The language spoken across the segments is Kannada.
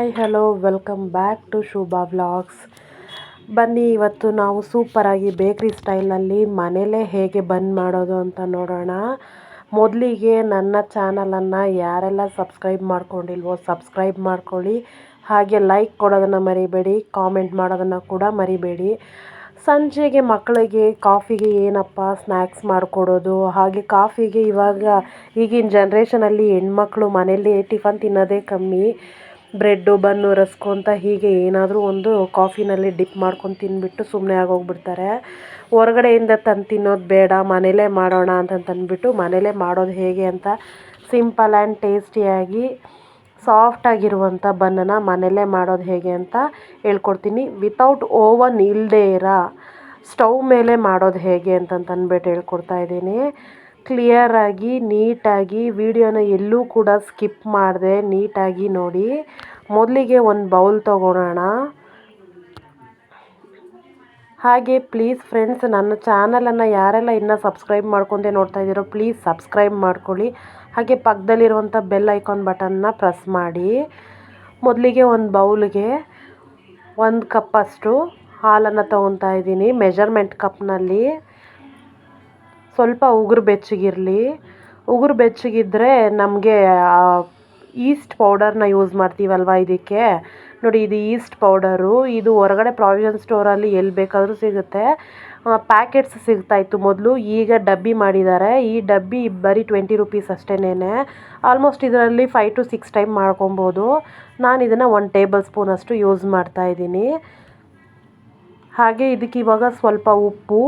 Hi, hello, welcome back to Shobha vlogs. ಬನ್ನಿ, ಇವತ್ತು ನಾವು ಸೂಪರಾಗಿ ಬೇಕ್ರಿ ಸ್ಟೈಲಲ್ಲಿ ಮನೇಲೇ ಹೇಗೆ ಬಂದ್ ಮಾಡೋದು ಅಂತ ನೋಡೋಣ. ಮೊದಲಿಗೆ ನನ್ನ ಚಾನಲನ್ನು ಯಾರೆಲ್ಲ ಸಬ್ಸ್ಕ್ರೈಬ್ ಮಾಡ್ಕೊಂಡಿಲ್ವೋ ಸಬ್ಸ್ಕ್ರೈಬ್ ಮಾಡ್ಕೊಳ್ಳಿ. ಹಾಗೆ ಲೈಕ್ ಕೊಡೋದನ್ನು ಮರಿಬೇಡಿ ಕಾಮೆಂಟ್ ಮಾಡೋದನ್ನು ಕೂಡ ಮರಿಬೇಡಿ. ಸಂಜೆಗೆ ಮಕ್ಕಳಿಗೆ ಕಾಫಿಗೆ ಏನಪ್ಪ ಸ್ನ್ಯಾಕ್ಸ್ ಮಾಡಿಕೊಡೋದು? ಹಾಗೆ ಕಾಫಿಗೆ ಇವಾಗ ಈಗಿನ ಜನ್ರೇಷನಲ್ಲಿ ಹೆಣ್ಮಕ್ಳು ಮನೇಲಿ ಟಿಫನ್ ತಿನ್ನೋದೇ ಕಮ್ಮಿ. ಬ್ರೆಡ್ಡು, ಬನ್ನು, ರಸ್ಕು ಅಂತ ಹೀಗೆ ಏನಾದರೂ ಒಂದು ಕಾಫಿನಲ್ಲಿ ಡಿಪ್ ಮಾಡ್ಕೊಂಡು ತಿಂದುಬಿಟ್ಟು ಸುಮ್ಮನೆ ಆಗೋಗ್ಬಿಡ್ತಾರೆ. ಹೊರಗಡೆಯಿಂದ ತಂದು ತಿನ್ನೋದು ಬೇಡ ಮನೆಯಲ್ಲೇ ಮಾಡೋಣ ಅಂತಂತಂದ್ಬಿಟ್ಟು ಮನೆಯಲ್ಲೇ ಮಾಡೋದು ಹೇಗೆ ಅಂತ ಸಿಂಪಲ್ ಆ್ಯಂಡ್ ಟೇಸ್ಟಿಯಾಗಿ ಸಾಫ್ಟಾಗಿರುವಂಥ ಬನ್ನನ್ನು ಮನೆಯಲ್ಲೇ ಮಾಡೋದು ಹೇಗೆ ಅಂತ ಹೇಳ್ಕೊಡ್ತೀನಿ. ವಿತೌಟ್ ಓವನ್ ಇಲ್ಲದೇ ಇರೋ ಸ್ಟವ್ ಮೇಲೆ ಮಾಡೋದು ಹೇಗೆ ಅಂತಂತಂದ್ಬಿಟ್ಟು ಹೇಳ್ಕೊಡ್ತಾ ಇದ್ದೀನಿ. ಕ್ಲಿಯರಾಗಿ ನೀಟಾಗಿ ವಿಡಿಯೋನ ಎಲ್ಲೂ ಕೂಡ ಸ್ಕಿಪ್ ಮಾಡಿದೆ ನೀಟಾಗಿ ನೋಡಿ. ಮೊದಲಿಗೆ ಒಂದು ಬೌಲ್ ತಗೊಳ್ಳೋಣ ಹಾಗೆ ಪ್ಲೀಸ್ ಫ್ರೆಂಡ್ಸ್ ನನ್ನ ಚಾನಲನ್ನು ಯಾರೆಲ್ಲ ಇನ್ನೂ ಸಬ್ಸ್ಕ್ರೈಬ್ ಮಾಡ್ಕೊಂಡೆ ನೋಡ್ತಾ ಇದ್ದೀರೋ ಪ್ಲೀಸ್ ಸಬ್ಸ್ಕ್ರೈಬ್ ಮಾಡ್ಕೊಳ್ಳಿ. ಹಾಗೆ ಪಕ್ಕದಲ್ಲಿರುವಂಥ ಬೆಲ್ ಐಕಾನ್ ಬಟನ್ನ ಪ್ರೆಸ್ ಮಾಡಿ. ಮೊದಲಿಗೆ ಒಂದು ಬೌಲ್ಗೆ ಒಂದು ಕಪ್ಪಷ್ಟು ಹಾಲನ್ನು ತೊಗೊತಾ ಇದ್ದೀನಿ ಮೆಜರ್ಮೆಂಟ್ ಕಪ್ನಲ್ಲಿ ಸ್ವಲ್ಪ ಉಗುರು ಬೆಚ್ಚಗಿರಲಿ. ಉಗುರು ಬೆಚ್ಚಗಿದ್ದರೆ ನಮಗೆ ಈಸ್ಟ್ ಪೌಡರ್ನ ಯೂಸ್ ಮಾಡ್ತೀವಲ್ವ ಇದಕ್ಕೆ? ನೋಡಿ, ಇದು ಈಸ್ಟ್ ಪೌಡರು ಇದು ಹೊರಗಡೆ ಪ್ರಾವಿಷನ್ ಸ್ಟೋರಲ್ಲಿ ಎಲ್ಲಿ ಬೇಕಾದರೂ ಸಿಗುತ್ತೆ. ಪ್ಯಾಕೆಟ್ಸ್ ಸಿಗ್ತಾಯಿತ್ತು ಮೊದಲು, ಈಗ ಡಬ್ಬಿ ಮಾಡಿದ್ದಾರೆ. ಈ ಡಬ್ಬಿ ಬರೀ ಟ್ವೆಂಟಿ ರುಪೀಸ್ ಅಷ್ಟೇನೆ ಆಲ್ಮೋಸ್ಟ್ ಇದರಲ್ಲಿ ಫೈವ್ ಟು ಸಿಕ್ಸ್ ಟೈಮ್ ಮಾಡ್ಕೊಬೋದು. ನಾನು ಇದನ್ನು ಒನ್ ಟೇಬಲ್ ಸ್ಪೂನ್ ಅಷ್ಟು ಯೂಸ್ ಮಾಡ್ತಾಯಿದ್ದೀನಿ ಹಾಗೆ ಇದಕ್ಕೆ ಇವಾಗ ಸ್ವಲ್ಪ ಉಪ್ಪು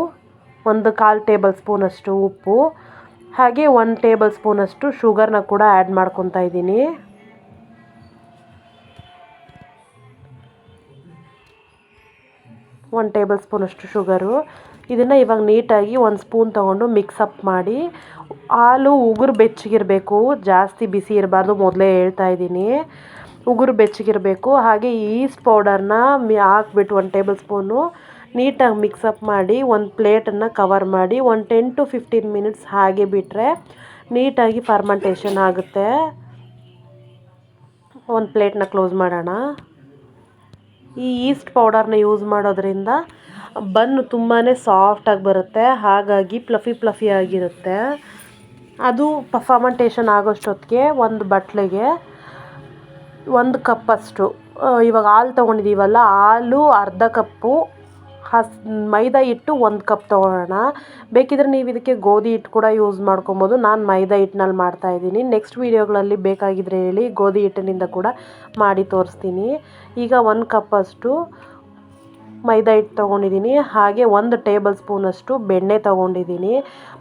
ಒಂದು ಕಾಲು ಟೇಬಲ್ ಸ್ಪೂನಷ್ಟು ಉಪ್ಪು, ಹಾಗೆ ಒಂದು ಟೇಬಲ್ ಸ್ಪೂನಷ್ಟು ಶುಗರ್ನ ಕೂಡ ಆ್ಯಡ್ ಮಾಡ್ಕೊತಾ ಇದ್ದೀನಿ. ಒಂದು ಟೇಬಲ್ ಸ್ಪೂನಷ್ಟು ಶುಗರು. ಇದನ್ನು ಇವಾಗ ನೀಟಾಗಿ ಒಂದು ಸ್ಪೂನ್ ತೊಗೊಂಡು ಮಿಕ್ಸಪ್ ಮಾಡಿ, ಹಾಲು ಉಗುರು ಬೆಚ್ಚಗಿರಬೇಕು, ಜಾಸ್ತಿ ಬಿಸಿ ಇರಬಾರ್ದು ಮೊದಲೇ ಹೇಳ್ತಾ ಇದ್ದೀನಿ. ಉಗುರು ಬೆಚ್ಚಗಿರಬೇಕು, ಹಾಗೆ ಈಸ್ಟ್ ಪೌಡರ್ನ ಹಾಕ್ಬಿಟ್ಟು ಒಂದು ಟೇಬಲ್ ಸ್ಪೂನು ನೀಟಾಗಿ ಮಿಕ್ಸಪ್ ಮಾಡಿ ಒಂದು ಪ್ಲೇಟನ್ನು ಕವರ್ ಮಾಡಿ ಒಂದು ಟೆನ್ ಟು ಫಿಫ್ಟೀನ್ ಮಿನಿಟ್ಸ್ ಹಾಗೆ ಬಿಟ್ಟರೆ ನೀಟಾಗಿ ಫರ್ಮೆಂಟೇಷನ್ ಆಗುತ್ತೆ. ಒಂದು ಪ್ಲೇಟ್ನ ಕ್ಲೋಸ್ ಮಾಡೋಣ. ಈ ಈಸ್ಟ್ ಪೌಡರ್ನ ಯೂಸ್ ಮಾಡೋದ್ರಿಂದ ಬನ್ನು ತುಂಬಾ ಸಾಫ್ಟಾಗಿ ಬರುತ್ತೆ, ಹಾಗಾಗಿ ಪ್ಲಫಿ ಪ್ಲಫಿ ಆಗಿರುತ್ತೆ. ಅದು ಫರ್ಮೆಂಟೇಷನ್ ಆಗೋಷ್ಟೊತ್ತಿಗೆ ಒಂದು ಬಟ್ಲಿಗೆ ಒಂದು ಕಪ್ಪಷ್ಟು ಇವಾಗ ಹಾಲು ತೊಗೊಂಡಿದ್ದೀವಲ್ಲ ಹಾಲು ಅರ್ಧ ಕಪ್ಪು ಹಸ್ ಮೈದಾ ಹಿಟ್ಟು ಒಂದು ಕಪ್ ತೊಗೊಳ್ಳೋಣ ಬೇಕಿದ್ರೆ ನೀವು ಇದಕ್ಕೆ ಗೋಧಿ ಹಿಟ್ಟು ಕೂಡ ಯೂಸ್ ಮಾಡ್ಕೊಬೋದು. ನಾನು ಮೈದಾ ಹಿಟ್ಟಿನಲ್ಲಿ ಮಾಡ್ತಾಯಿದ್ದೀನಿ ನೆಕ್ಸ್ಟ್ ವೀಡಿಯೋಗಳಲ್ಲಿ ಬೇಕಾಗಿದ್ದರೆ ಹೇಳಿ ಗೋಧಿ ಹಿಟ್ಟಿನಿಂದ ಕೂಡ ಮಾಡಿ ತೋರಿಸ್ತೀನಿ. ಈಗ ಒಂದು ಕಪ್ಪಷ್ಟು ಮೈದಾ ಹಿಟ್ಟು ತೊಗೊಂಡಿದ್ದೀನಿ. ಹಾಗೆ ಒಂದು ಟೇಬಲ್ ಸ್ಪೂನಷ್ಟು ಬೆಣ್ಣೆ ತೊಗೊಂಡಿದ್ದೀನಿ.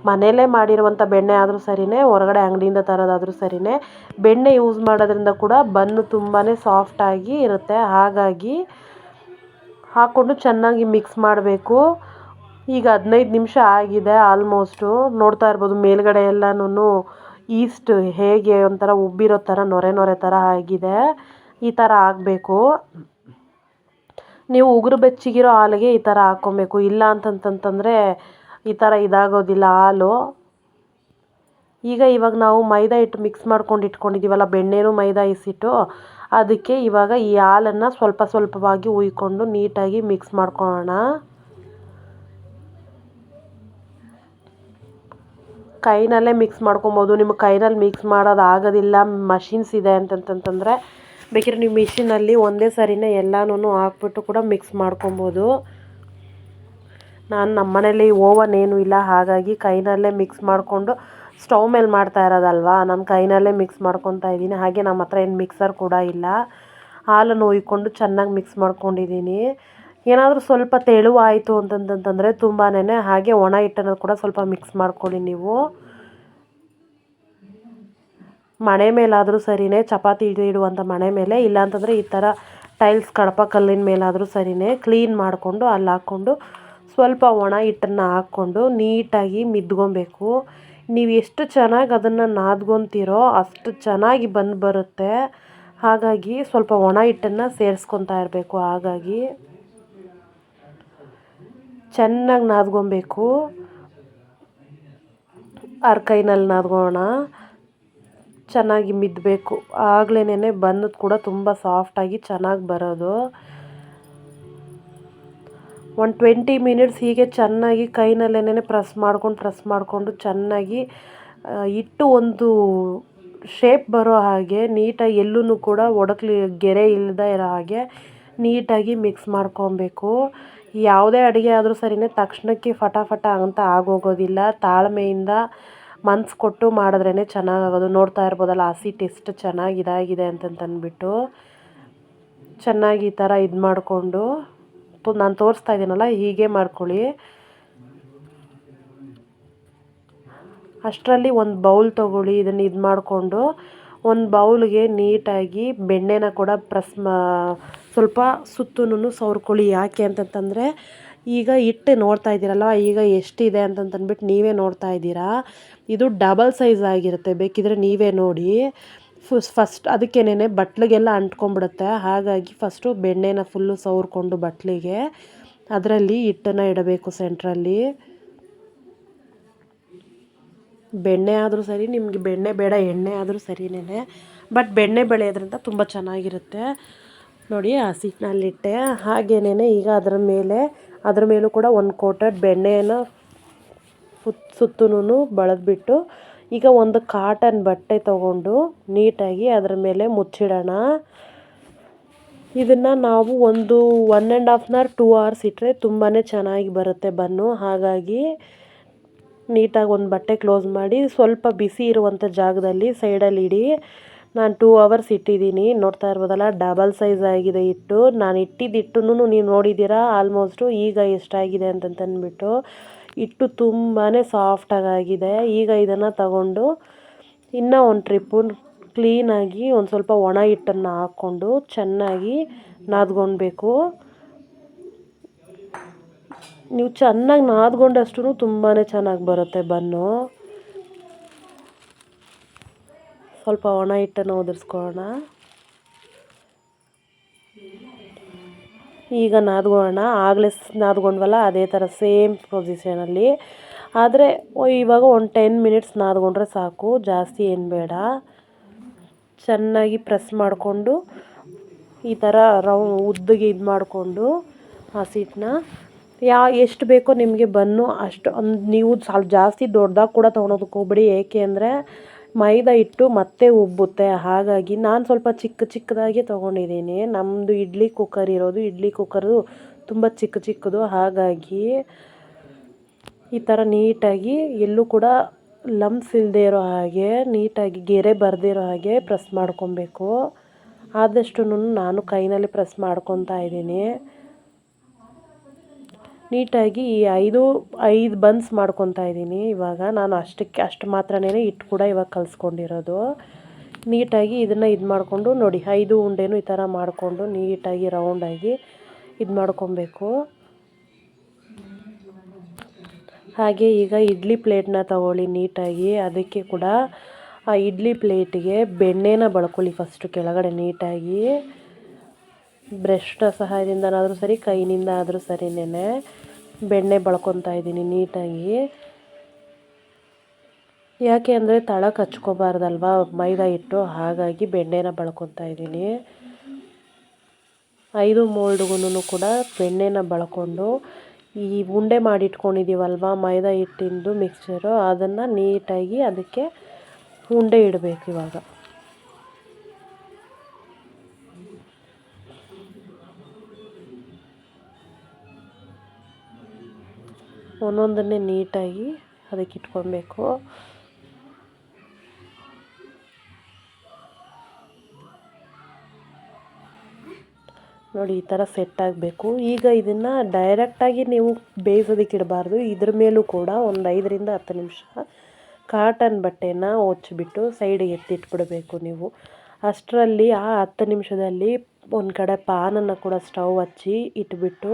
ಮನೆಯಲ್ಲೇ ಮಾಡಿರುವಂಥ ಬೆಣ್ಣೆ ಆದರೂ ಸರಿಯೇ ಹೊರಗಡೆ ಅಂಗಡಿಯಿಂದ ತರೋದಾದರೂ ಸರಿಯೇ ಬೆಣ್ಣೆ ಯೂಸ್ ಮಾಡೋದ್ರಿಂದ ಕೂಡ ಬನ್ನು ತುಂಬಾ ಸಾಫ್ಟಾಗಿ ಇರುತ್ತೆ. ಹಾಗಾಗಿ ಹಾಕ್ಕೊಂಡು ಚೆನ್ನಾಗಿ ಮಿಕ್ಸ್ ಮಾಡಬೇಕು. ಈಗ ಹದಿನೈದು ನಿಮಿಷ ಆಗಿದೆ ಆಲ್ಮೋಸ್ಟು ನೋಡ್ತಾ ಇರ್ಬೋದು ಮೇಲ್ಗಡೆ ಎಲ್ಲನೂ ಈಸ್ಟ್ ಹೇಗೆ ಒಂಥರ ಉಬ್ಬಿರೋ ಥರ, ನೊರೆ ನೊರೆ ಥರ ಆಗಿದೆ. ಈ ಥರ ಆಗಬೇಕು ನೀವು ಉಗುರು ಬೆಚ್ಚಿಗಿರೋ ಹಾಲಿಗೆ ಈ ಥರ ಹಾಕ್ಕೊಬೇಕು. ಇಲ್ಲ ಅಂತಂತಂತಂದರೆ ಈ ಥರ ಇದಾಗೋದಿಲ್ಲ ಹಾಲು. ಈಗ ಇವಾಗ ನಾವು ಮೈದಾ ಹಿಟ್ಟು ಮಿಕ್ಸ್ ಮಾಡ್ಕೊಂಡು ಇಟ್ಕೊಂಡಿದ್ದೀವಲ್ಲ ಬೆಣ್ಣೆನೂ ಮೈದಾ ಇಸಿಟ್ಟು ಅದಕ್ಕೆ ಇವಾಗ ಈ ಹಾಲನ್ನು ಸ್ವಲ್ಪ ಸ್ವಲ್ಪವಾಗಿ ಹುಯ್ಕೊಂಡು ನೀಟಾಗಿ ಮಿಕ್ಸ್ ಮಾಡ್ಕೊಳ್ಳೋಣ. ಕೈನಲ್ಲೇ ಮಿಕ್ಸ್ ಮಾಡ್ಕೊಬೋದು. ನಿಮ್ಮ ಕೈನಲ್ಲಿ ಮಿಕ್ಸ್ ಮಾಡೋದು ಆಗೋದಿಲ್ಲ. ಮಷಿನ್ಸ್ ಇದೆ ಅಂತಂತಂತಂದರೆ ಬೇಕಿದ್ರೆ ನೀವು ಮಿಷಿನಲ್ಲಿ ಒಂದೇ ಸರಿನೇ ಎಲ್ಲನೂ ಹಾಕ್ಬಿಟ್ಟು ಕೂಡ ಮಿಕ್ಸ್ ಮಾಡ್ಕೊಬೋದು. ನಾನು ನಮ್ಮ ಮನೇಲಿ ಓವನ್ ಏನೂ ಇಲ್ಲ. ಹಾಗಾಗಿ ಕೈನಲ್ಲೇ ಮಿಕ್ಸ್ ಮಾಡಿಕೊಂಡು ಸ್ಟವ್ ಮೇಲೆ ಮಾಡ್ತಾ ಇರೋದಲ್ವಾ? ನನ್ನ ಕೈನಲ್ಲೇ ಮಿಕ್ಸ್ ಮಾಡ್ಕೊತಾ ಇದ್ದೀನಿ. ಹಾಗೆ ನಮ್ಮ ಹತ್ರ ಏನು ಮಿಕ್ಸರ್ ಕೂಡ ಇಲ್ಲ. ಹಾಲನ್ನು ಉಯ್ಕೊಂಡು ಚೆನ್ನಾಗಿ ಮಿಕ್ಸ್ ಮಾಡ್ಕೊಂಡಿದ್ದೀನಿ. ಏನಾದರೂ ಸ್ವಲ್ಪ ತೆಳುವಾಯಿತು ಅಂತಂತಂತಂದರೆ ತುಂಬಾ ಹಾಗೆ ಒಣ ಹಿಟ್ಟನ್ನು ಕೂಡ ಸ್ವಲ್ಪ ಮಿಕ್ಸ್ ಮಾಡ್ಕೊಳ್ಳಿ ನೀವು. ಮಣೆ ಮೇಲಾದರೂ ಸರಿಯೇ ಚಪಾತಿ ಇಡುವಂಥ ಮಣೆ ಮೇಲೆ, ಇಲ್ಲಾಂತಂದರೆ ಈ ಥರ ಟೈಲ್ಸ್ ಕಡಪ ಕಲ್ಲಿನ ಮೇಲಾದರೂ ಸರಿಯೇ ಕ್ಲೀನ್ ಮಾಡಿಕೊಂಡು, ಅಲ್ಲಿ ಹಾಕ್ಕೊಂಡು ಸ್ವಲ್ಪ ಒಣ ಹಿಟ್ಟನ್ನು ಹಾಕ್ಕೊಂಡು ನೀಟಾಗಿ ಮಿದ್ಕೊಬೇಕು ನೀವು ಎಷ್ಟು ಚೆನ್ನಾಗಿ ಅದನ್ನು ನಾದ್ಕೊತೀರೋ ಅಷ್ಟು ಚೆನ್ನಾಗಿ ಬಂದು ಬರುತ್ತೆ. ಹಾಗಾಗಿ ಸ್ವಲ್ಪ ಒಣ ಹಿಟ್ಟನ್ನು ಸೇರಿಸ್ಕೊತಾ ಇರಬೇಕು. ಹಾಗಾಗಿ ಚೆನ್ನಾಗಿ ನಾದ್ಕೊಬೇಕು ಅರ್ಕೈನಲ್ಲಿ ನಾದ್ಕೋಣ ಚೆನ್ನಾಗಿ ಮಿದ್ದಬೇಕು ಆಗ್ಲೇ ಬಂದದ್ದು ಕೂಡ ತುಂಬ ಸಾಫ್ಟಾಗಿ ಚೆನ್ನಾಗಿ ಬರೋದು. ಒಂದು ಟ್ವೆಂಟಿ ಮಿನಿಟ್ಸ್ ಹೀಗೆ ಚೆನ್ನಾಗಿ ಕೈನಲ್ಲೇನೇ ಪ್ರೆಸ್ ಮಾಡ್ಕೊಂಡು, ಪ್ರೆಸ್ ಮಾಡಿಕೊಂಡು ಚೆನ್ನಾಗಿ ಇಟ್ಟು ಒಂದು ಶೇಪ್ ಬರೋ ಹಾಗೆ ನೀಟಾಗಿ ಎಲ್ಲೂ ಕೂಡ ಒಡಕ್ಲಿ ಗೆರೆ ಇಲ್ಲದೆ ಇರೋ ಹಾಗೆ ನೀಟಾಗಿ ಮಿಕ್ಸ್ ಮಾಡ್ಕೊಬೇಕು. ಯಾವುದೇ ಅಡುಗೆ ಆದರೂ ಸರಿಯೇ ತಕ್ಷಣಕ್ಕೆ ಫಟಾಫಟ ಅಂತ ಆಗೋಗೋದಿಲ್ಲ. ತಾಳ್ಮೆಯಿಂದ ಮನ್ಸು ಕೊಟ್ಟು ಮಾಡಿದ್ರೇ ಚೆನ್ನಾಗಾಗೋದು. ನೋಡ್ತಾ ಇರ್ಬೋದಲ್ಲ, ಹಸಿ ಟೇಸ್ಟ್ ಚೆನ್ನಾಗಿ ಇದಾಗಿದೆ ಅಂತಂತಂದ್ಬಿಟ್ಟು ಚೆನ್ನಾಗಿ ಈ ಥರ ಇದು ಮಾಡಿಕೊಂಡು ನಾನು ತೋರಿಸ್ತಾ ಇದ್ದೀನಲ್ಲ ಹೀಗೆ ಮಾಡ್ಕೊಳ್ಳಿ. ಅಷ್ಟರಲ್ಲಿ ಒಂದು ಬೌಲ್ ತೊಗೊಳ್ಳಿ, ಇದನ್ನು ಇದು ಮಾಡಿಕೊಂಡು. ಒಂದು ಬೌಲ್ಗೆ ನೀಟಾಗಿ ಬೆಣ್ಣೆನ ಕೂಡ ಪ್ರೆಸ್ ಸ್ವಲ್ಪ ಸುತ್ತೂ ಸವರ್ಕೊಳ್ಳಿ. ಯಾಕೆ ಅಂತಂತಂದರೆ, ಈಗ ಹಿಟ್ಟು ನೋಡ್ತಾ ಇದ್ದೀರಲ್ವ, ಈಗ ಎಷ್ಟಿದೆ ಅಂತಂತಂದ್ಬಿಟ್ಟು ನೀವೇ ನೋಡ್ತಾ ಇದ್ದೀರಾ. ಇದು ಡಬಲ್ ಸೈಜ್ ಆಗಿರುತ್ತೆ, ಬೇಕಿದ್ರೆ ನೀವೇ ನೋಡಿ. ಫುಸ್, ಫಸ್ಟ್ ಅದಕ್ಕೇನೆ ಬಟ್ಲಿಗೆಲ್ಲ ಅಂಟ್ಕೊಂಡ್ಬಿಡುತ್ತೆ. ಹಾಗಾಗಿ ಫಸ್ಟು ಬೆಣ್ಣೆನ ಫುಲ್ಲು ಸವರ್ಕೊಂಡು ಬಟ್ಲಿಗೆ. ಅದರಲ್ಲಿ ಹಿಟ್ಟನ್ನು ಇಡಬೇಕು ಸೆಂಟ್ರಲ್ಲಿ. ಬೆಣ್ಣೆ ಆದರೂ ಸರಿ, ನಿಮಗೆ ಬೆಣ್ಣೆ ಬೇಡ, ಎಣ್ಣೆ ಆದರೂ ಸರಿನೇ ಬಟ್ ಬೆಣ್ಣೆ ಬೆಳೆಯೋದ್ರಿಂದ ತುಂಬ ಚೆನ್ನಾಗಿರುತ್ತೆ. ನೋಡಿ ಹಸಿಟ್ಟಿನಲ್ಲಿಟ್ಟೆ ಹಾಗೇನೇ ಈಗ ಅದರ ಮೇಲೆ, ಅದರ ಮೇಲೂ ಕೂಡ ಒಂದು ಕೋಟೆಡ್ ಬೆಣ್ಣೆಯನ್ನು ಸುತ್ತ ಸುತ್ತಲೂ ಬಳದ್ಬಿಟ್ಟು ಈಗ ಒಂದು ಕಾಟನ್ ಬಟ್ಟೆ ತಗೊಂಡು ನೀಟಾಗಿ ಅದರ ಮೇಲೆ ಮುಚ್ಚಿಡೋಣ. ಇದನ್ನು ನಾವು ಒಂದು one and half hour two hours ಇಟ್ಟರೆ ತುಂಬಾ ಚೆನ್ನಾಗಿ ಬರುತ್ತೆ ಬನ್ನು. ಹಾಗಾಗಿ ನೀಟಾಗಿ ಒಂದು ಬಟ್ಟೆ ಕ್ಲೋಸ್ ಮಾಡಿ ಸ್ವಲ್ಪ ಬಿಸಿ ಇರುವಂಥ ಜಾಗದಲ್ಲಿ ಸೈಡಲ್ಲಿ ಇಡಿ. ನಾನು ಟೂ ಅವರ್ಸ್ ಇಟ್ಟಿದ್ದೀನಿ. ನೋಡ್ತಾ ಇರ್ಬೋದಲ್ಲ ಡಬಲ್ ಸೈಜ್ ಆಗಿದೆ ಇಟ್ಟು ನಾನು ಇಟ್ಟಿದ್ದಿಟ್ಟು ನೀವು ನೋಡಿದ್ದೀರಾ? ಆಲ್ಮೋಸ್ಟು ಈಗ ಎಷ್ಟಾಗಿದೆ ಅಂತಂತಂದ್ಬಿಟ್ಟು. ಹಿಟ್ಟು ತುಂಬಾ ಸಾಫ್ಟಾಗಾಗಿದೆ ಈಗ ಇದನ್ನು ತಗೊಂಡು ಇನ್ನೂ ಒಂದು ಟ್ರಿಪ್ಪು ಕ್ಲೀನಾಗಿ ಒಂದು ಸ್ವಲ್ಪ ಒಣ ಹಿಟ್ಟನ್ನು ಹಾಕ್ಕೊಂಡು ಚೆನ್ನಾಗಿ ನಾದ್ಕೊಳ್ಬೇಕು ನೀವು ಚೆನ್ನಾಗಿ ನಾದ್ಕೊಂಡಷ್ಟು ತುಂಬಾ ಚೆನ್ನಾಗಿ ಬರುತ್ತೆ ಬನ್ನು. ಸ್ವಲ್ಪ ಒಣ ಹಿಟ್ಟನ್ನು ಉದುರಿಸ್ಕೊಳ್ಳೋಣ. ಈಗ ನಾದ್ಕೊಳ್ಳೋಣ ಆಗಲೇ ನಾದ್ಕೊಂಡ್ವಲ್ಲ ಅದೇ ಥರ ಸೇಮ್ ಪೊಸಿಷನಲ್ಲಿ. ಆದರೆ ಇವಾಗ ಒಂದು ಟೆನ್ ಮಿನಿಟ್ಸ್ ನಾದ್ಕೊಂಡ್ರೆ ಸಾಕು, ಜಾಸ್ತಿ ಏನು ಬೇಡ. ಚೆನ್ನಾಗಿ ಪ್ರೆಸ್ ಮಾಡಿಕೊಂಡು, ಈ ಥರ ರೌ, ಉದ್ದಗೆ ಇದು ಮಾಡಿಕೊಂಡು ಹಸಿಟ್ಟನ್ನ ಯಾ, ಎಷ್ಟು ಬೇಕೋ ನಿಮಗೆ ಬನ್ನು, ಅಷ್ಟು ನೀವು ಸ್ವಲ್ಪ ಜಾಸ್ತಿ ದೊಡ್ಡದಾಗಿ ಕೂಡ ತೊಗೊಳೋದಕ್ಕೆ ಹೋಗ್ಬೇಡಿ. ಏಕೆ ಅಂದರೆ ಮೈದಾ ಹಿಟ್ಟು ಮತ್ತೆ ಉಬ್ಬುತ್ತೆ. ಹಾಗಾಗಿ ನಾನು ಸ್ವಲ್ಪ ಚಿಕ್ಕ ಚಿಕ್ಕದಾಗಿ ತೊಗೊಂಡಿದ್ದೀನಿ. ನಮ್ಮದು ಇಡ್ಲಿ ಕುಕ್ಕರ್ ಇರೋದು. ಇಡ್ಲಿ ಕುಕ್ಕರು ತುಂಬ ಚಿಕ್ಕ ಚಿಕ್ಕದು. ಹಾಗಾಗಿ ಈ ಥರ ನೀಟಾಗಿ ಎಲ್ಲೂ ಕೂಡ ಲಮ್ಸ್ ಇಲ್ಲದೆ ಇರೋ ಹಾಗೆ, ನೀಟಾಗಿ ಗೆರೆ ಬರದಿರೋ ಹಾಗೆ ಪ್ರೆಸ್ ಮಾಡ್ಕೊಬೇಕು. ಆದಷ್ಟು ನಾನು ಕೈನಲ್ಲಿ ಪ್ರೆಸ್ ಮಾಡ್ಕೊತಾ ಇದ್ದೀನಿ. ನೀಟಾಗಿ ಈ ಐದು ಐದು ಬನ್ಸ್ ಮಾಡ್ಕೊತಾ ಇದ್ದೀನಿ. ಇವಾಗ ನಾನು ಅಷ್ಟಕ್ಕೆ, ಅಷ್ಟು ಮಾತ್ರನೇ ಹಿಟ್ಟು ಕೂಡ ಇವಾಗ ಕಲಿಸ್ಕೊಂಡಿರೋದು. ನೀಟಾಗಿ ಇದನ್ನು ಇದು ಮಾಡಿಕೊಂಡು ನೋಡಿ, ಐದು ಉಂಡೆನೂ ಈ ಥರ ಮಾಡಿಕೊಂಡು ನೀಟಾಗಿ ರೌಂಡಾಗಿ ಇದು ಮಾಡ್ಕೊಬೇಕು. ಹಾಗೆ ಈಗ ಇಡ್ಲಿ ಪ್ಲೇಟ್ನ ತಗೊಳ್ಳಿ ನೀಟಾಗಿ. ಅದಕ್ಕೆ ಕೂಡ ಆ ಇಡ್ಲಿ ಪ್ಲೇಟಿಗೆ ಬೆಣ್ಣೆನ ಬಳ್ಕೊಳ್ಳಿ ಫಸ್ಟು ಕೆಳಗಡೆ ನೀಟಾಗಿ. ಬ್ರಷ್ನ ಸಹಾಯದಿಂದನಾದರೂ ಸರಿ, ಕೈನಿಂದ ಆದರೂ ಸರಿನೇ ಬೆಣ್ಣೆ ಬಳ್ಕೊತಾ ಇದ್ದೀನಿ ನೀಟಾಗಿ. ಯಾಕೆ ಅಂದರೆ ತಳಕ್ಕೆ ಹಚ್ಕೋಬಾರ್ದಲ್ವ ಮೈದಾ ಹಿಟ್ಟು, ಹಾಗಾಗಿ ಬೆಣ್ಣೆನ ಬಳ್ಕೊತಾ ಇದ್ದೀನಿ. ಐದು ಮೋಲ್ಡ್ಗೂ ಕೂಡ ಬೆಣ್ಣೆನ ಬಳ್ಕೊಂಡು ಈ ಉಂಡೆ ಮಾಡಿಟ್ಕೊಂಡಿದ್ದೀವಲ್ವ ಮೈದಾ ಹಿಟ್ಟಿಂದು ಮಿಕ್ಸರು ಅದನ್ನು ನೀಟಾಗಿ ಅದಕ್ಕೆ ಉಂಡೆ ಇಡಬೇಕು ಇವಾಗ. ಒಂದೊಂದನ್ನೇ ನೀಟಾಗಿ ಅದಕ್ಕೆ ಇಟ್ಕೊಬೇಕು. ನೋಡಿ, ಈ ಥರ ಸೆಟ್ ಆಗಬೇಕು. ಈಗ ಇದನ್ನು ಡೈರೆಕ್ಟಾಗಿ ನೀವು ಬೇಯಿಸೋದಕ್ಕೆ ಇಡಬಾರ್ದು. ಇದ್ರ ಮೇಲೂ ಕೂಡ ಒಂದು ಐದರಿಂದ ಹತ್ತು ನಿಮಿಷ ಕಾಟನ್ ಬಟ್ಟೆನ ಒಚ್ಚಿಬಿಟ್ಟು ಸೈಡಿಗೆ ಎತ್ತಿಟ್ಬಿಡಬೇಕು ನೀವು. ಅಷ್ಟರಲ್ಲಿ ಆ ಹತ್ತು ನಿಮಿಷದಲ್ಲಿ ಒಂದು ಕಡೆ ಪಾನನ್ನು ಕೂಡ ಸ್ಟವ್ ಹಚ್ಚಿ ಇಟ್ಬಿಟ್ಟು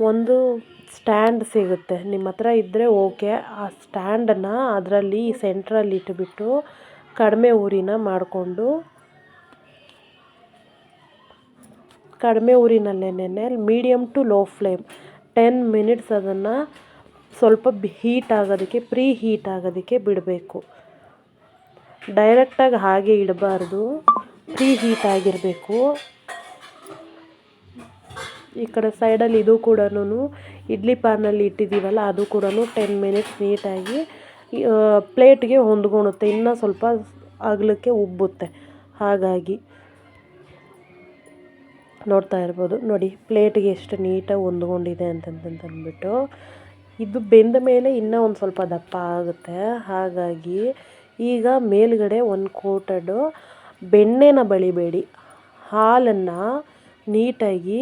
ಒಂದು ಸ್ಟ್ಯಾಂಡ್ ಸಿಗುತ್ತೆ. ನಿಮ್ಮ ಹತ್ರ ಇದ್ದರೆ ಓಕೆ ಆ ಸ್ಟ್ಯಾಂಡನ್ನು ಅದರಲ್ಲಿ ಸೆಂಟ್ರಲ್ಲಿ ಇಟ್ಟುಬಿಟ್ಟು ಕಡಿಮೆ ಊರಿನ ಮಾಡಿಕೊಂಡು ಕಡಿಮೆ ಊರಿನಲ್ಲೇನೇ medium to low flame ten minutes ಅದನ್ನು ಸ್ವಲ್ಪ ಹೀಟ್ ಆಗೋದಕ್ಕೆ ಪ್ರೀ ಹೀಟ್ ಆಗೋದಕ್ಕೆ ಬಿಡಬೇಕು. ಡೈರೆಕ್ಟಾಗಿ ಹಾಗೆ ಇಡಬಾರ್ದು. ಪ್ರೀ ಹೀಟ್ ಆಗಿರಬೇಕು. ಈ ಕಡೆ ಸೈಡಲ್ಲಿ ಇದು ಕೂಡ ಇಡ್ಲಿ ಪಾನಲ್ಲಿ ಇಟ್ಟಿದ್ದೀವಲ್ಲ, ಅದು ಕೂಡ ಟೆನ್ ಮಿನಿಟ್ಸ್ ನೀಟಾಗಿ ಪ್ಲೇಟ್ಗೆ ಹೊಂದ್ಕೊಳುತ್ತೆ ಇನ್ನೂ ಸ್ವಲ್ಪ ಅಗಲಕ್ಕೆ ಉಬ್ಬುತ್ತೆ. ಹಾಗಾಗಿ ನೋಡ್ತಾ ಇರ್ಬೋದು. ನೋಡಿ, ಪ್ಲೇಟ್ಗೆ ಎಷ್ಟು ನೀಟಾಗಿ ಹೊಂದ್ಕೊಂಡಿದೆ ಅಂತಂತಂದ್ಬಿಟ್ಟು ಇದು ಬೆಂದ ಮೇಲೆ ಇನ್ನೂ ಒಂದು ಸ್ವಲ್ಪ ದಪ್ಪ ಆಗುತ್ತೆ. ಹಾಗಾಗಿ ಈಗ ಮೇಲುಗಡೆ ಒಂದು ಕೋಟಡು ಬೆಣ್ಣೆನ ಬಳಿಬೇಡಿ. ಹಾಲನ್ನು ನೀಟಾಗಿ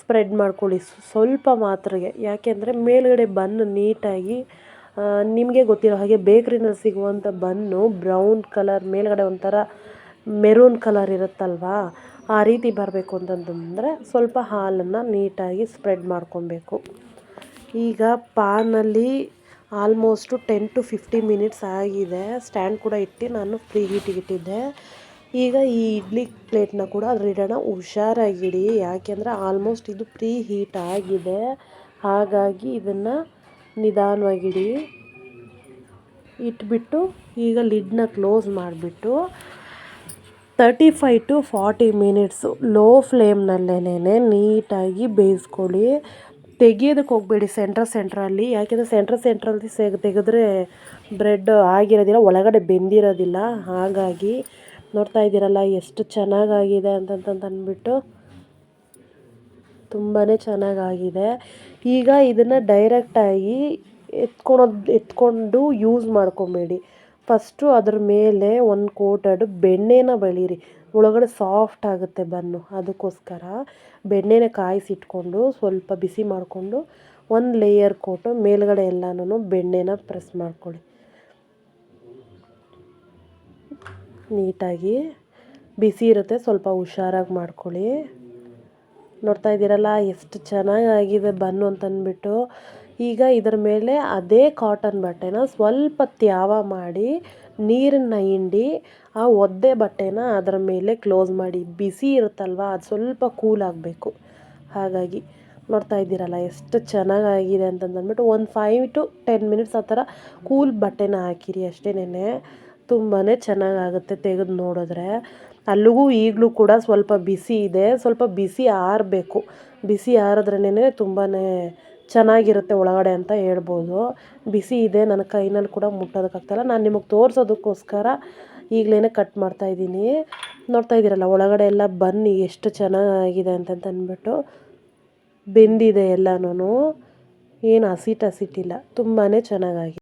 ಸ್ಪ್ರೆಡ್ ಮಾಡ್ಕೊಳ್ಳಿ. ಸ್ವಲ್ಪ ಮಾತ್ರಗೆ. ಯಾಕೆಂದರೆ ಮೇಲುಗಡೆ ಬನ್ ನೀಟಾಗಿ ನಿಮಗೆ ಗೊತ್ತಿರೋ ಹಾಗೆ ಬೇಕ್ರಿನಲ್ಲಿ ಸಿಗುವಂಥ ಬನ್ನು ಬ್ರೌನ್ ಕಲರ್, ಮೇಲುಗಡೆ ಒಂಥರ ಮೆರೂನ್ ಕಲರ್ ಇರುತ್ತಲ್ವಾ, ಆ ರೀತಿ ಬರಬೇಕು ಅಂತಂತಂದರೆ ಸ್ವಲ್ಪ ಹಾಲನ್ನು ನೀಟಾಗಿ ಸ್ಪ್ರೆಡ್ ಮಾಡ್ಕೊಬೇಕು. ಈಗ ಪಾನಲ್ಲಿ almost ten to fifty minutes ಆಗಿದೆ. ಸ್ಟ್ಯಾಂಡ್ ಕೂಡ ಇಟ್ಟು ನಾನು ಫ್ರೀ ಹೀಟಿಗೆ ಇಟ್ಟಿದ್ದೆ. ಈಗ ಈ ಇಡ್ಲಿ ಪ್ಲೇಟ್ನ ಕೂಡ ಅದ್ರ ಇಡೋಣ ಹುಷಾರಾಗಿಡಿ, ಯಾಕೆಂದರೆ ಆಲ್ಮೋಸ್ಟ್ ಇದು ಪ್ರೀ ಹೀಟ್ ಆಗಿದೆ. ಹಾಗಾಗಿ ಇದನ್ನು ನಿಧಾನವಾಗಿಡಿ. ಇಟ್ಬಿಟ್ಟು ಈಗ ಲಿಡ್ನ ಕ್ಲೋಸ್ ಮಾಡಿಬಿಟ್ಟು thirty five to forty minutes low ಫ್ಲೇಮ್ನಲ್ಲೇನೇ ನೀಟಾಗಿ ಬೇಯಿಸ್ಕೊಳ್ಳಿ. ತೆಗಿಯೋದಕ್ಕೆ ಹೋಗಬೇಡಿ ಸೆಂಟ್ರ್ ಸೆಂಟ್ರಲ್ಲಿ ಯಾಕೆಂದರೆ ಸೆಂಟ್ರ್ ಸೆಂಟ್ರಲ್ಲಿ ತೆಗೆದ್ರೆ ಬ್ರೆಡ್ ಆಗಿರೋದಿಲ್ಲ, ಒಳಗಡೆ ಬೆಂದಿರೋದಿಲ್ಲ. ಹಾಗಾಗಿ ನೋಡ್ತಾ ಇದ್ದೀರಲ್ಲ, ಎಷ್ಟು ಚೆನ್ನಾಗಾಗಿದೆ ಅಂತಂತಂದ್ಬಿಟ್ಟು ತುಂಬಾ ಚೆನ್ನಾಗಾಗಿದೆ. ಈಗ ಇದನ್ನು ಡೈರೆಕ್ಟಾಗಿ ಎತ್ಕೊಳೋದು, ಎತ್ಕೊಂಡು ಯೂಸ್ ಮಾಡ್ಕೊಬೇಡಿ. ಫಸ್ಟು ಅದ್ರ ಮೇಲೆ ಒಂದು ಕೋಟೆಡ್ ಬೆಣ್ಣೆನ ಬಳಿರಿ. ಒಳಗಡೆ ಸಾಫ್ಟ್ ಆಗುತ್ತೆ ಬನ್ನು, ಅದಕ್ಕೋಸ್ಕರ ಬೆಣ್ಣೆನ ಕಾಯಿಸಿಟ್ಕೊಂಡು ಸ್ವಲ್ಪ ಬಿಸಿ ಮಾಡಿಕೊಂಡು ಒಂದು ಲೇಯರ್ ಕೋಟು ಮೇಲ್ಗಡೆ ಎಲ್ಲನೂ ಬೆಣ್ಣೆನ ಪ್ರೆಸ್ ಮಾಡ್ಕೊಳ್ಳಿ. ನೀಟಾಗಿ. ಬಿಸಿ ಇರುತ್ತೆ, ಸ್ವಲ್ಪ ಹುಷಾರಾಗಿ ಮಾಡ್ಕೊಳ್ಳಿ. ನೋಡ್ತಾ ಇದ್ದೀರಲ್ಲ, ಎಷ್ಟು ಚೆನ್ನಾಗಾಗಿದೆ ಬನ್ನು ಅಂತಂದ್ಬಿಟ್ಟು. ಈಗ ಇದರ ಮೇಲೆ ಅದೇ ಕಾಟನ್ ಬಟ್ಟೆನ ಸ್ವಲ್ಪ ತ್ಯಾವ ಮಾಡಿ ನೀರನ್ನು ಹಿಂಡಿ ಆ ಒದ್ದೆ ಬಟ್ಟೆನ ಅದರ ಮೇಲೆ ಕ್ಲೋಸ್ ಮಾಡಿ. ಬಿಸಿ ಇರುತ್ತಲ್ವ, ಅದು ಸ್ವಲ್ಪ ಕೂಲ್ ಆಗಬೇಕು. ಹಾಗಾಗಿ ನೋಡ್ತಾ ಇದ್ದೀರಲ್ಲ, ಎಷ್ಟು ಚೆನ್ನಾಗಾಗಿದೆ ಅಂತಂದ್ಬಿಟ್ಟು ಒಂದು ಫೈವ್ ಟು ಟೆನ್ ಮಿನಿಟ್ಸ್ ಆ ಥರ ಕೂಲ್ ಬಟ್ಟೆನ ಹಾಕಿರಿ ಅಷ್ಟೇನೆ ತುಂಬಾ ಚೆನ್ನಾಗಾಗುತ್ತೆ ತೆಗೆದು ನೋಡಿದ್ರೆ. ಅಲ್ಲಿಗೂ ಈಗಲೂ ಕೂಡ ಸ್ವಲ್ಪ ಬಿಸಿ ಇದೆ. ಸ್ವಲ್ಪ ಬಿಸಿ ಆರಬೇಕು. ಬಿಸಿ ಆರಿದ್ರೇ ತುಂಬಾ ಚೆನ್ನಾಗಿರುತ್ತೆ ಒಳಗಡೆ ಅಂತ ಹೇಳ್ಬೋದು. ಬಿಸಿ ಇದೆ, ನನ್ನ ಕೈನಲ್ಲಿ ಕೂಡ ಮುಟ್ಟೋದಕ್ಕಾಗ್ತಾಯಿಲ್ಲ ನಾನು ನಿಮಗೆ ತೋರಿಸೋದಕ್ಕೋಸ್ಕರ ಈಗಲೇ ಕಟ್ ಮಾಡ್ತಾಯಿದ್ದೀನಿ ನೋಡ್ತಾ ಇದ್ದೀರಲ್ಲ, ಒಳಗಡೆ ಎಲ್ಲ ಬನ್ನಿ, ಎಷ್ಟು ಚೆನ್ನಾಗಿದೆ ಅಂತಂತ ಅಂದ್ಬಿಟ್ಟು. ಬೆಂದಿದೆ ಎಲ್ಲನೂ ಏನು ಹಸಿಟ್ಟು ಹಸಿಟ್ಟಿಲ್ಲ ತುಂಬಾ ಚೆನ್ನಾಗಾಗಿದೆ